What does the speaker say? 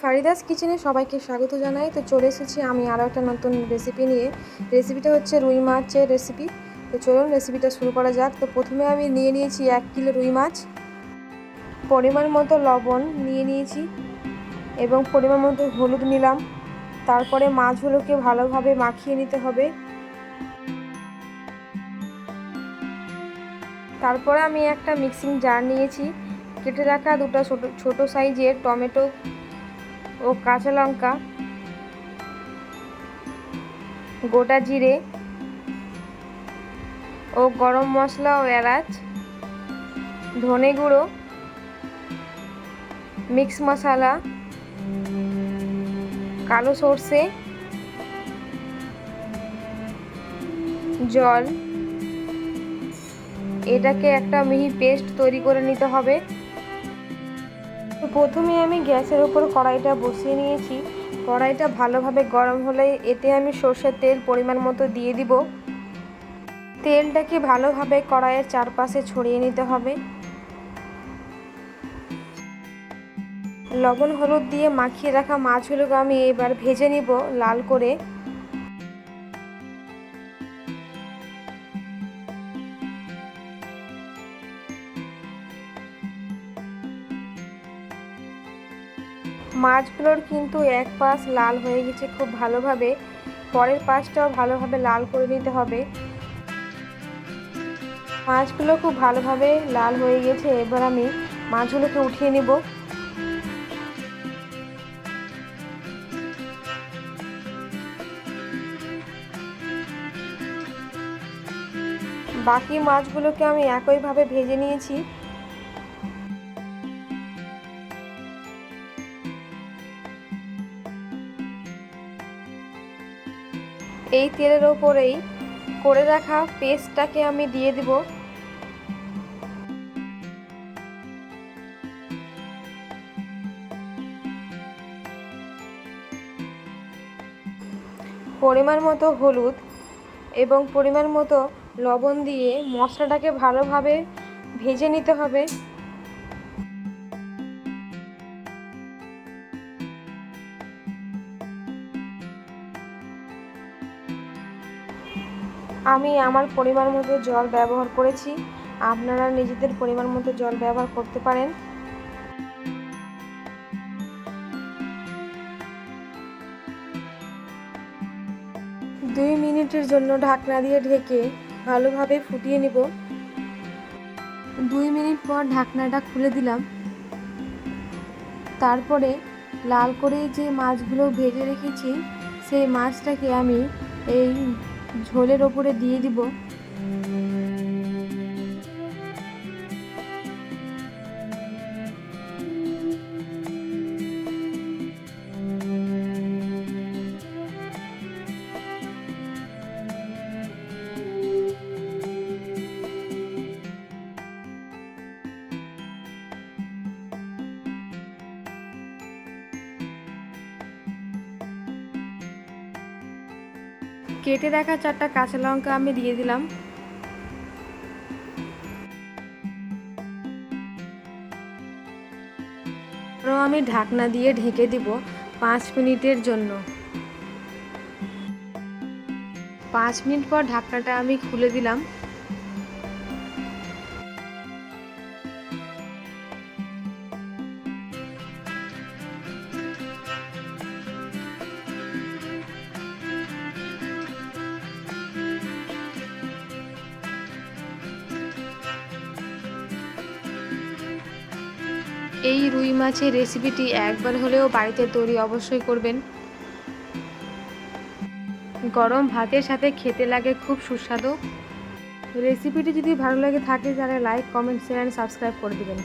ফারিদাস কিচেনে সবাইকে স্বাগত জানাই। তো চলে এসেছি আমি আরও একটা নতুন রেসিপি নিয়ে। রেসিপিটা হচ্ছে রুই মাছের রেসিপি তো চলুন রেসিপিটা শুরু করা যাক। তো প্রথমে আমি নিয়ে নিয়েছি এক কিলো রুই মাছ। পরিমাণ মতো লবণ নিয়ে নিয়েছি এবং পরিমাণ মতো হলুদ নিলাম। তারপরে মাছগুলোকে ভালোভাবে মাখিয়ে নিতে হবে। তারপরে আমি একটা মিক্সিং জার নিয়েছি। কেটে রাখা দুটো ছোটো ছোটো সাইজের টমেটো ও কাঁচা লঙ্কা, গোটা জিরে ও গরম মশলা ও এলাচ, ধনে গুঁড়ো, মিক্স মশলা, কালো সর্ষে, জল, এটাকে একটা মিহি পেস্ট তৈরি করে নিতে হবে। প্রথমে আমি গ্যাসের ওপর কড়াইটা বসিয়ে নিয়েছি। কড়াইটা ভালোভাবে গরম হলে এতে আমি সর্ষের তেল পরিমাণ মতো দিয়ে দিব। তেলটাকে ভালোভাবে কড়াইয়ের চারপাশে ছড়িয়ে নিতে হবে। লবণ হলুদ দিয়ে মাখিয়ে রাখা মাছগুলোকে আমি এবার ভেজে নিব লাল করে। মাছগুলোর কিন্তু এক পাশ লাল হয়ে গেছে খুব ভালোভাবে। পরের পাশটাও ভালোভাবে লাল করে নিতে হবে। মাছগুলো খুব ভালোভাবে লাল হয়ে গেছে। এবার আমি মাছগুলোকে উঠিয়ে নিব। বাকি মাছগুলোকে আমি একইভাবে ভেজে নিয়েছি। এই তেলের ওপরেই করে রাখা পেস্টটাকে আমি দিয়ে দিব। পরিমাণ মতো হলুদ এবং পরিমাণ মতো লবণ দিয়ে মশলাটাকে ভালোভাবে ভেজে নিতে হবে। আমি আমার পরিমাণ মতো জল ব্যবহার করেছি। আপনারা নিজেদের পরিমাণ মতো জল ব্যবহার করতে পারেন। দুই মিনিটের জন্য ঢাকনা দিয়ে ঢেকে ভালোভাবে ফুটিয়ে নিব। দুই মিনিট পর ঢাকনাটা খুলে দিলাম। তারপরে লাল করে যে মাছগুলো ভেজে রেখেছি, সেই মাছটাকে আমি এই ঝোলের ওপরে দিয়ে দিব। কেটে রাখা চারটা কাঁচা লঙ্কা আমি দিয়ে দিলাম। আমি ঢাকনা দিয়ে ঢেকে দিব পাঁচ মিনিটের জন্য। পাঁচ মিনিট পর ঢাকনাটা আমি খুলে দিলাম। এই রুই মাছের রেসিপিটি একবার হলেও বাড়িতে তৈরি অবশ্যই করবেন। গরম ভাতের সাথে খেতে লাগে খুব সুস্বাদু। রেসিপিটি যদি ভালো লাগে থাকে তাহলে লাইক কমেন্ট শেয়ার সাবস্ক্রাইব করে দেবেন।